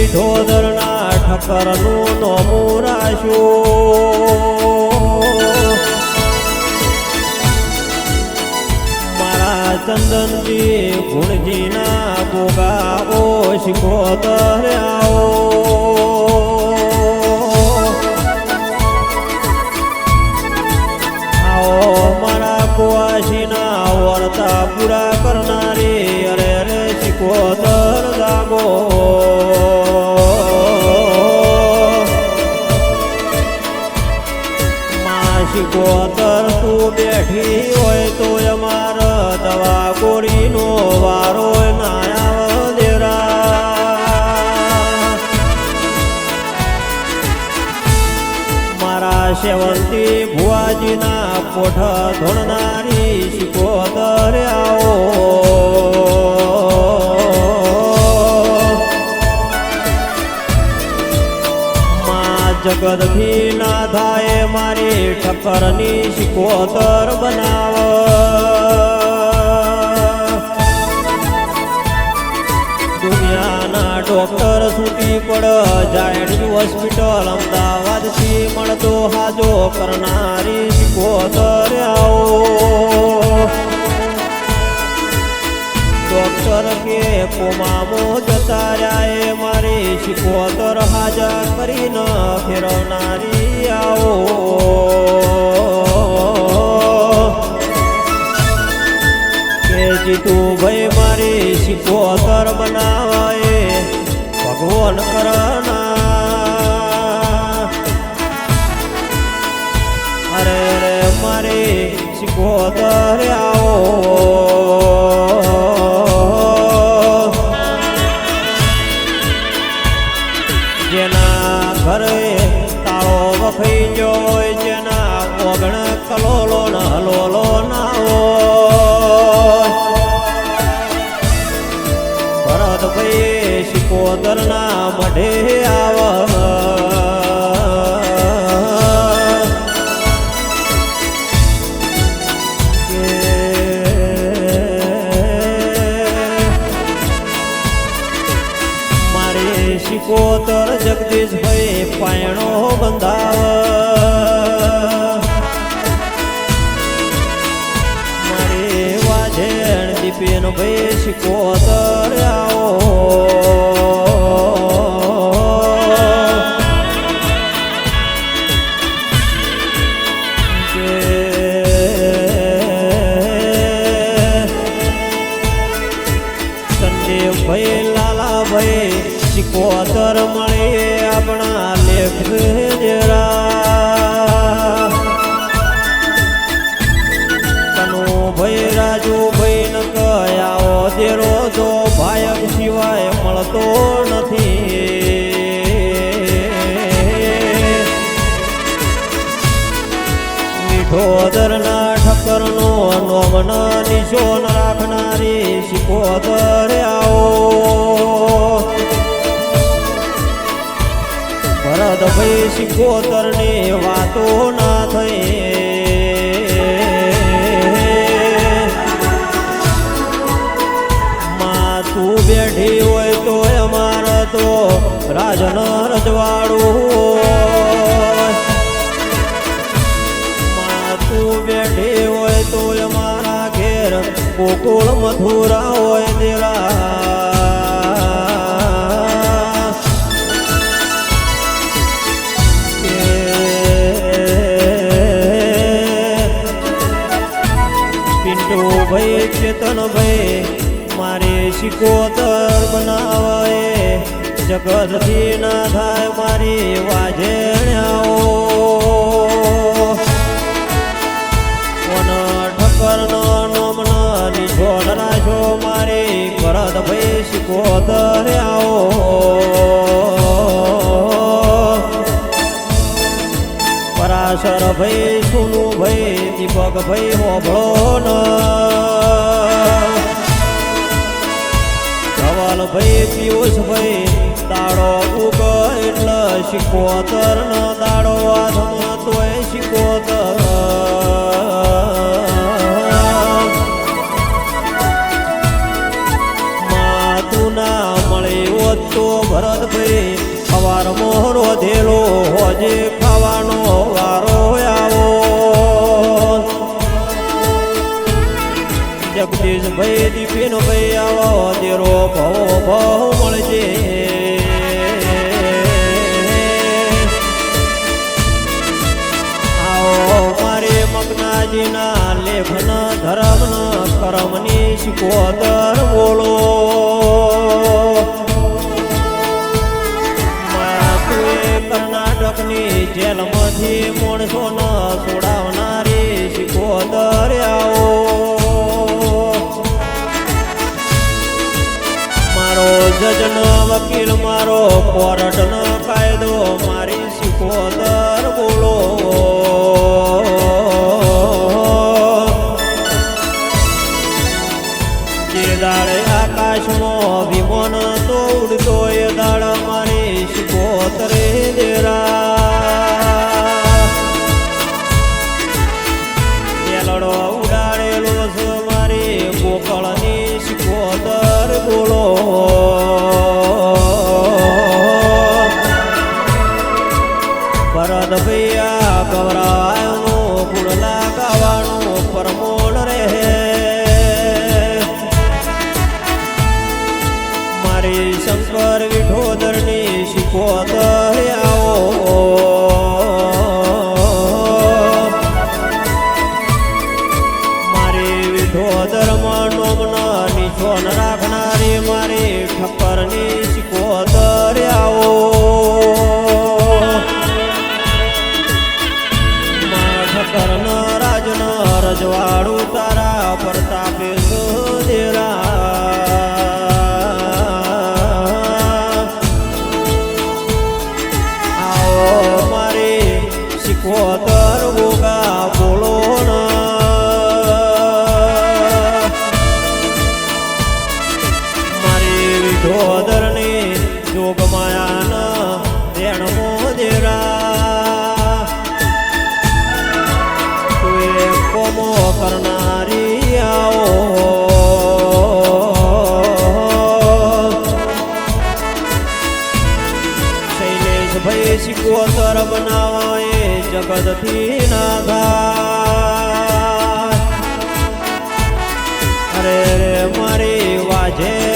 વિઠોદરના ઠક્કરનું નોમું રાખ્યું. મારા ચંદનજી ગુણજીના ગોગા ઓ શિખો તર્યા સેવંતી ભુવાજીના પોઠ ધોણનારી શિકોતર આવો માં જગતથી ના થાય મારી ઠક્કરની શિકોતર બનાવ. દુનિયાના ડોક્ટર છૂટી પડ જાયડની હોસ્પિટલ અમદાવાદથી મળતો હાજો કરનારી શિકોતર આવો ડોક્ટર કે કોમામો જતા રહ્યા એ મારી શિકોતર હાજર કરીને ફેરવનારી આવો કે જીતું ભાઈ ભગવાન કરના અરે રે મારે શિકોતર આવો. જેના ઘરે તાળો વખાઈ જોય જેના ઓગણ કલોલો ન હલોલો ના હોય ભરતભાઈ શિકોતરના મઢે આવ. મારે શિકોતર જગદીશભાઈ પાયણો બંધાવ. મારે વાજેણ દીપેન ભાઈ શિકોતર આવો. ભય કનુ ભાઈ રાજુ ભાઈ ન કયાઓ દેરો જો ભાયક સિવાય મળતો નથી. મીઠોદરના ઠક્કરનો નોમન નિશોન રાખનારી આવો. ભરતભાઈ શિકોતરની વાતો ના થઈ માથું બેઠી હોય તો અમારે તો રાજન રજવાડું માથું બેઠી હોય તો અમારા ઘેર ગોકુળ મથુરા હોય તેરા. પિન્ટુ ભાઈ ચેતન ભાઈ મારે શિકોતર બનાવાય જગતથી ના થાય મારી વાજેણ્યાઓ. કોન ઠક્કર નો નોમન નિછોડ રાશો મારી ભરત ભાઈ પરાશર ભાઈ સુનુ ભાઈ હોભળો ન ધવલ ભાઈ, પિયુષ ભાઈ, દાડો ઉગ એટલે શિકોતર ન દાડો હાથમાં તોય શિકોતર માતું ના મળે તો ભરતભાઈ સવાર મોહરો ધેલો હોજે ખાવાનો. આવો જગદીશ ભાઈ આવો દેરો ભવો, ભવ મળજે. આવો મારે મગનાજીના લેખન ધર્મ કરમની શીખોતર બોલો. કર્ણાટકની જેલમાંથી મારો વિઠોદર નોમના નિશોન રાખનારી મારી ઠક્કરની શીખો આવો. વિઠોદરની જોગમાયાના દેણ મોદેરા તુએ કોમો કરનારી આવો. શૈલેષભાઈ સિકોતર બનાવો એ જગતથી નાગા. અરે રે, મારી વાજેણાઓ